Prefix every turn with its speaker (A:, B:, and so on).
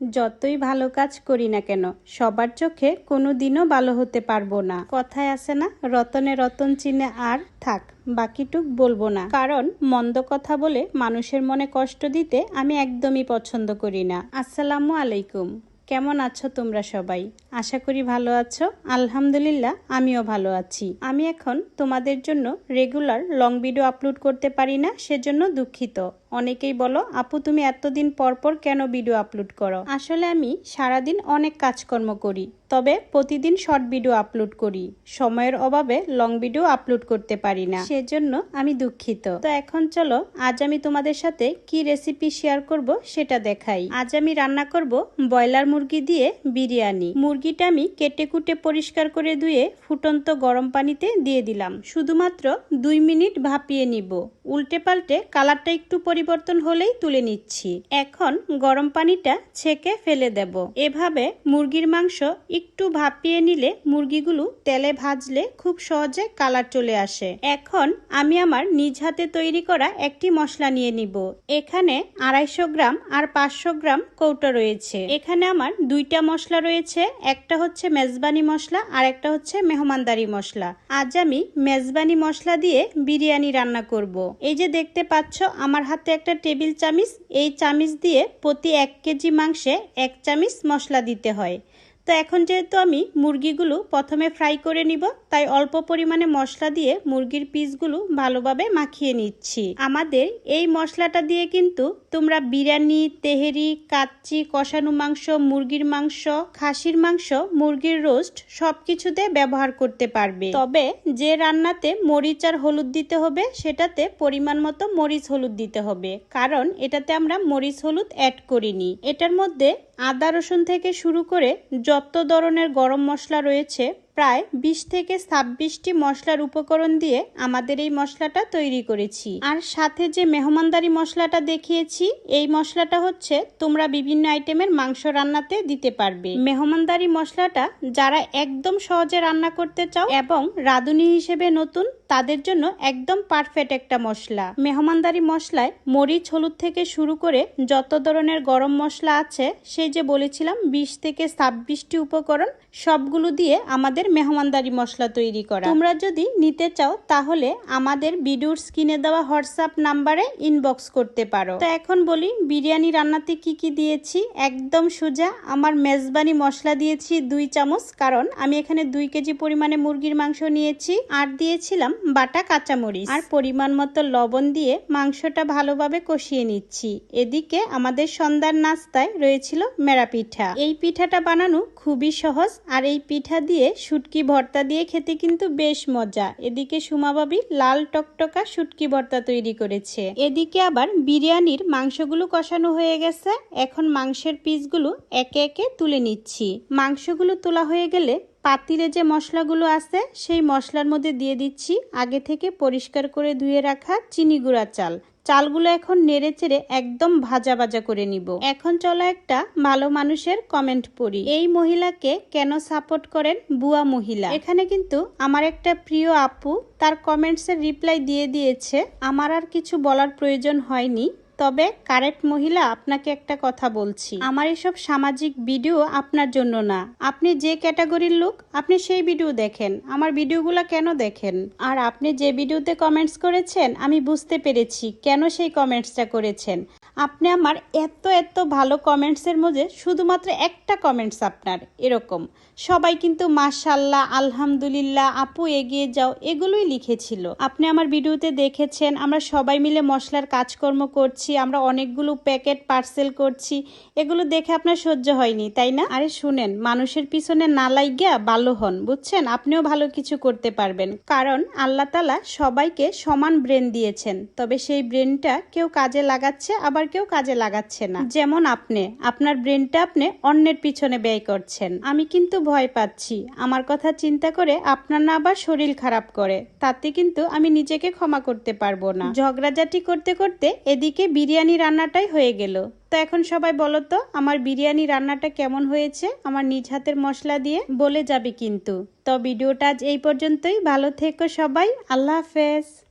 A: যতই ভালো কাজ করি না কেন, সবার চোখে কোনো দিনও ভালো হতে পারব না। কথায় আছে না, রতনে রতন চিনে আর থাক, বাকিটুক বলব না। কারণ, মন্দ কথা বলে মানুষের মনে কষ্ট দিতে আমি একদমই পছন্দ করি না। আসসালামু আলাইকুম। কেমন আছো তোমরা সবাই? আশা করি ভালো আছো। আলহামদুলিল্লাহ, আমিও ভালো আছি। আমি এখন তোমাদের জন্য রেগুলার লং ভিডিও আপলোড করতে পারি না, সেজন্য দুঃখিত। অনেকেই বলো, আপু, তুমি এতদিন পর পর কেন ভিডিও আপলোড করো? আসলে আমি সারাদিন অনেক কাজকর্ম করি, তবে প্রতিদিন শর্ট ভিডিও আপলোড করি। সময়ের অভাবে লং ভিডিও আপলোড করতে পারি না। সেজন্য আমি দুঃখিত। তো এখন চলো, আজ আমি তোমাদের সাথে কি রেসিপি শেয়ার করব সেটা দেখাই। আজ আমি রান্না করব ব্রয়লার মুরগি দিয়ে বিরিয়ানি। মুরগিটা আমি কেটে কুটে পরিষ্কার করে ধুয়ে ফুটন্ত গরম পানিতে দিয়ে দিলাম। শুধুমাত্র দুই মিনিট ভাপিয়ে নিব। উল্টে পাল্টে কালারটা একটু পরিবর্তন হলেই তুলে নিচ্ছি। এখন গরম পানিটা ছেঁকে ফেলে দেব। এভাবে মুরগির মাংস একটু ভাপিয়ে নিলে মুরগিগুলো তেলে ভাজলে খুব সহজে কালার চলে আসে। এখন আমি আমার নিজ হাতে তৈরি করা একটি মশলা নিয়ে নিব। এখানে আড়াইশো গ্রাম আর পাঁচশো গ্রাম কৌটা রয়েছে। এখানে আমার দুইটা মশলা রয়েছে। একটা হচ্ছে মেজবানি মশলা আর একটা হচ্ছে মেহমানদারি মশলা। আজ আমি মেজবানি মশলা দিয়ে বিরিয়ানি রান্না করব। এই যে দেখতে পাচ্ছ, আমার হাতে একটা টেবিল চামিচ। এই চামিচ দিয়ে প্রতি এক কেজি মাংসে এক চামিচ মশলা দিতে হয়। তো এখন যেহেতু আমি মুরগিগুলো প্রথমে ফ্রাই করে নিব, তাই অল্প পরিমাণে মশলা দিয়ে মুরগির পিসগুলো ভালোভাবে মাখিয়ে নিচ্ছি। আমাদের এই মশলাটা দিয়ে কিন্তু তোমরা বিরিয়ানি, তেহেরি, কাচ্চি, কষানো মাংস, মুরগির মাংস, খাসির মাংস, মুরগির রোস্ট সব কিছুতে ব্যবহার করতে পারবে। তবে যে রান্নাতে মরিচ আর হলুদ দিতে হবে, সেটাতে পরিমাণ মতো মরিচ হলুদ দিতে হবে। কারণ এটাতে আমরা মরিচ হলুদ অ্যাড করিনি। এটার মধ্যে আদা রসুন থেকে শুরু করে যত ধরনের গরম মশলা রয়েছে প্রায় বিশ থেকে ছাব্বিশটি মশলার উপকরণ দিয়ে আমাদের এই মশলাটা তৈরি করেছি। আর সাথে যে মেহমানদারি মশলাটা দেখিয়েছি, এই মশলাটা হচ্ছে তোমরা বিভিন্ন আইটেমের মাংস রান্নাতে দিতে পারবে। মেহমানদারি মশলাটা যারা একদম সহজে রান্না করতে চাও এবং রাঁধুনি হিসেবে নতুন, তাদের জন্য একদম পারফেক্ট একটা মশলা। মেহমানদারি মশলায় মরিচ, হলুদ থেকে শুরু করে যত ধরনের গরম মশলা আছে, সেই যে বলেছিলাম, বিশ থেকে ছাব্বিশটি উপকরণ, সবগুলো দিয়ে আমাদের মেহমানদারি মশলা তৈরি করা। তোমরা যদি নিতে চাও, তাহলে আমাদের ভিডিওর স্ক্রিনে দেওয়া হোয়াটসঅ্যাপ নাম্বারে ইনবক্স করতে পারো। তো এখন বলি, বিরিয়ানি রান্নাতে কি কি দিয়েছি? একদম সোজা, আমার মেজবানি মশলা দিয়েছি দুই চামচ, কারণ আমি এখানে দুই কেজি পরিমাণে মুরগির মাংস নিয়েছি। আর দিয়েছিলাম বাটা কাঁচামরিচ। আর পরিমাণ মতো লবণ দিয়ে মাংসটা ভালোভাবে কষিয়ে নিচ্ছি। এদিকে আমাদের সন্ধ্যার নাস্তায় রয়েছিল মেরা পিঠা। এই পিঠাটা বানানো খুবই সহজ, আর এই পিঠা দিয়ে শুটকি ভর্তা দিয়ে খেতে কিন্তু বেশ মজা। এদিকে সুমাবাবি লাল টকটকা শুটকি ভর্তা তৈরি করেছে। এদিকে আবার বিরিয়ানির মাংসগুলো কষানো হয়ে গেছে। এখন মাংসের পিসগুলো একে একে তুলে নিচ্ছি। মাংসগুলো তোলা হয়ে গেলে পাতিলে যে মশলাগুলো আছে, সেই মশলার মধ্যে দিয়ে দিচ্ছি আগে থেকে পরিষ্কার করে ধুয়ে রাখা চিনি গুঁড়া চাল। চালগুলো এখন নেড়ে চেড়ে একদম ভাজা ভাজা করে নিব। এখন চলো একটা ভালো মানুষের কমেন্ট পড়ি। এই মহিলাকে কেন সাপোর্ট করেন বুয়া মহিলা? এখানে কিন্তু আমার একটা প্রিয় আপু, তার কমেন্টসের রিপ্লাই দিয়ে দিয়েছে। আমার আর কিছু বলার প্রয়োজন হয়নি। তবে কারেক্ট মহিলা, আপনাকে একটা কথা বলছি। আমার এসব সামাজিক ভিডিও আপনার জন্য না। আপনি যে ক্যাটাগরির লোক, আপনি সেই ভিডিও দেখেন। আমার ভিডিওগুলো কেন দেখেন? আর আপনি যে ভিডিওতে কমেন্টস করেছেন, আমি বুঝতে পেরেছি কেন সেই কমেন্টসটা করেছেন। আপনি আমার এত এত ভালো কমেন্টসের মধ্যে শুধুমাত্র একটা কমেন্টস আপনার, এরকম। সবাই কিন্তু মাশাল্লাহ আলহামদুলিল্লাহ, আপু এগিয়ে যাও, এগুলোই লিখেছিল। আপনি আমার ভিডিওতে দেখেছেন, আমরা সবাই মিলে মশলার কাজকর্ম করছি, আমরা অনেকগুলো প্যাকেট পার্সেল করছি, এগুলো দেখে আপনার সহ্য হয়নি, তাই না? আরে শুনেন, মানুষের পিছনে না লাগিয়া ভালো হন, বুঝছেন? আপনিও ভালো কিছু করতে পারবেন। কারণ আল্লাহ তালা সবাইকে সমান ব্রেন দিয়েছেন, তবে সেই ব্রেনটা কেউ কাজে লাগাচ্ছে, আবার কেউ কাজে লাগাচ্ছে না। যেমন আপনি, আপনার ব্রেনটা আপনি অন্যের পিছনে ব্যয় করছেন। আমি কিন্তু ভয় পাচ্ছি। আমার কথা চিন্তা করে আপনার না আবার শরীর খারাপ করে। তাতে কিন্তু আমি নিজেকে ক্ষমা করতে পারব না। ঝগড়াঝাটি করতে করতে এদিকে বিরিয়ানি রান্নাটাই হয়ে গেল। তো এখন সবাই বলো তো, আমার বিরিয়ানি রান্নাটা কেমন হয়েছে? আমার নিজ হাতের মশলা দিয়ে বলে যাবে কিন্তু। তো ভিডিওটা আজ এই পর্যন্তই। ভালো থেকো সবাই। আল্লাহ হাফেজ।